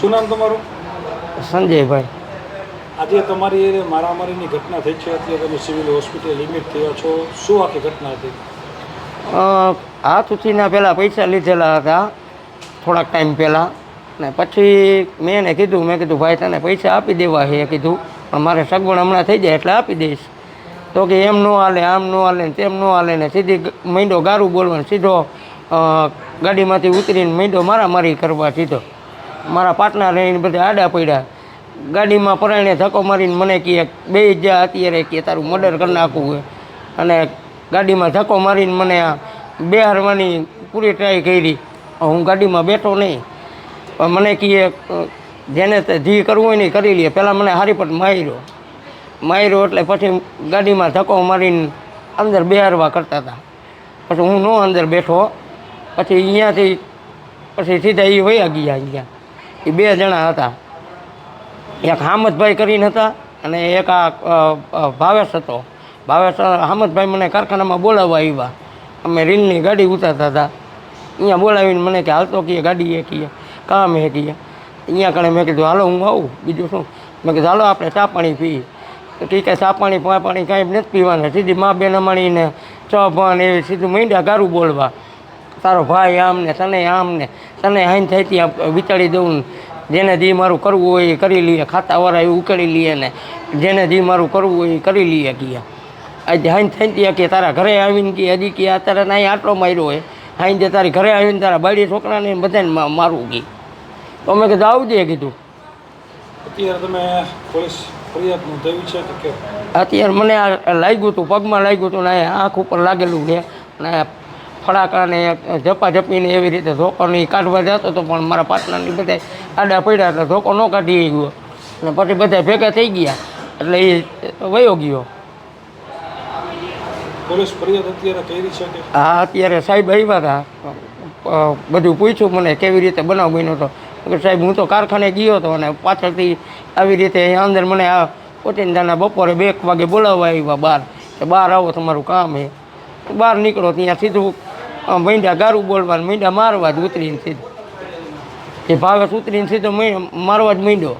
શું નામ તમારું? સંજયભાઈ. આજે તમારી મારામારીની ઘટના થઈ છે અત્યારે તમે સિવિલ હોસ્પિટલ લિમિટ થયા છો. શું આખી ઘટના હતી? હાથ ઉછીના પહેલાં પૈસા લીધેલા હતા થોડાક ટાઈમ પહેલાં ને પછી મેં એને કીધું મેં કીધું ભાઈ તને પૈસા આપી દેવા છે. કીધું પણ મારે સગવડ હમણાં થઈ જાય એટલે આપી દઈશ. તો કે એમ ન હાલે આમ ન હાલે ને તેમ ન હાલે. ને સીધી ગ- ગારું બોલવાનું સીધો ગાડીમાંથી ઉતરીને માંડ્યો મારામારી કરવા સીધો. મારા પાર્ટનર રહીને બધા આડા પડ્યા. ગાડીમાં પરાયણે ધક્કો મારીને મને કહે, બે જા અત્યારે કે તારું મર્ડર કરી નાખવું હોય અને ગાડીમાં ધક્કો મારીને મને આ બે હારવાની પૂરી ટ્રાય કરી. હું ગાડીમાં બેઠો નહીં. પણ મને કહે, જેને તે ધી કરવું હોય ને કરી લે. પહેલાં મને હારીપટ માર્યો. માર્યો એટલે પછી ગાડીમાં ધક્કો મારીને અંદર બેહારવા કરતા હતા. પછી હું ન અંદર બેઠો. પછી અહીંયાથી, પછી સીધા એ વયા ગયા અહીંયા. એ બે જણા હતા. એક હામદભાઈ કરીને હતા અને એક આ ભાવેશ હતો. ભાવેશ હામદભાઈ મને કારખાનામાં બોલાવવા આવ્યા. અમે રીલની ગાડી ઉતારતા હતા. અહીંયા બોલાવીને મને કે હાલતો કીએ, ગાડી એ કીએ, કામ એ કીએ. અહીંયા કણે મેં કીધું, હાલો, હું આવું, બીજું શું? મેં કીધું, હાલો, આપણે ચા પાણી પીએ. ઠીક છે, ચા પાણી પાણી કાંઈ નથી પીવાના. સીધી મા બેન અમાણીને ચા ભાન એવી સીધું મીંડા ગારું બોલવા. તારો ભાઈ આમ ને તને આમ ને તને હાઈન થઈ ત્યાં વિચારી દઉં ને. જેને જે મારું કરવું હોય એ કરી લઈએ ખાતાવાળા એ ઉકેલી લઈએ ને. જેને જે મારું કરવું હોય એ કરી લઈએ કીએ આજે હાઈન થઈ ત્યાં કે તારા ઘરે આવીને કે હજી કે અત્યારે ના આટલો માર્યો હોય. હાઈન જે તારી ઘરે આવીને તારા બાળી છોકરાને બધાને મારું કી. તો મેં કીધું આવજે કીધું. અત્યારે તમે પોલીસ ફરિયાદ નોંધાવી છે કે અત્યારે મને આ લાગ્યું હતું પગમાં લાગ્યું હતું ને આંખ ઉપર લાગેલું છે. અને ફડાકાને ઝપા ઝપીને એવી રીતે ધોકો નહીં કાઢવા જતો હતો પણ મારા પાર્ટનરની બધા આડા પડ્યા એટલે ધોકો ન કાઢી ગયો અને પછી બધા ભેગા થઈ ગયા. એટલે એ વયો ગયો. હા અત્યારે સાહેબ આવ્યા હતા બધું પૂછ્યું મને કેવી રીતે બનાવ બન્યો હતો સાહેબ હું તો કારખાને ગયો હતો અને પાછળથી આવી રીતે અહીંયા અંદર મને આ પોતિંદાના બપોરે બે વાગે બોલાવવા આવ્યા બહાર. કે બહાર આવો તમારું કામ એ બહાર નીકળો ત્યાં સીધું મીંડા ગારું બોલવાનું, મીંડા મારવા જ ઉતરીને સીધું. એ ભાવેશ ઉતરીને સીધો મારવા જ મીંડ્યો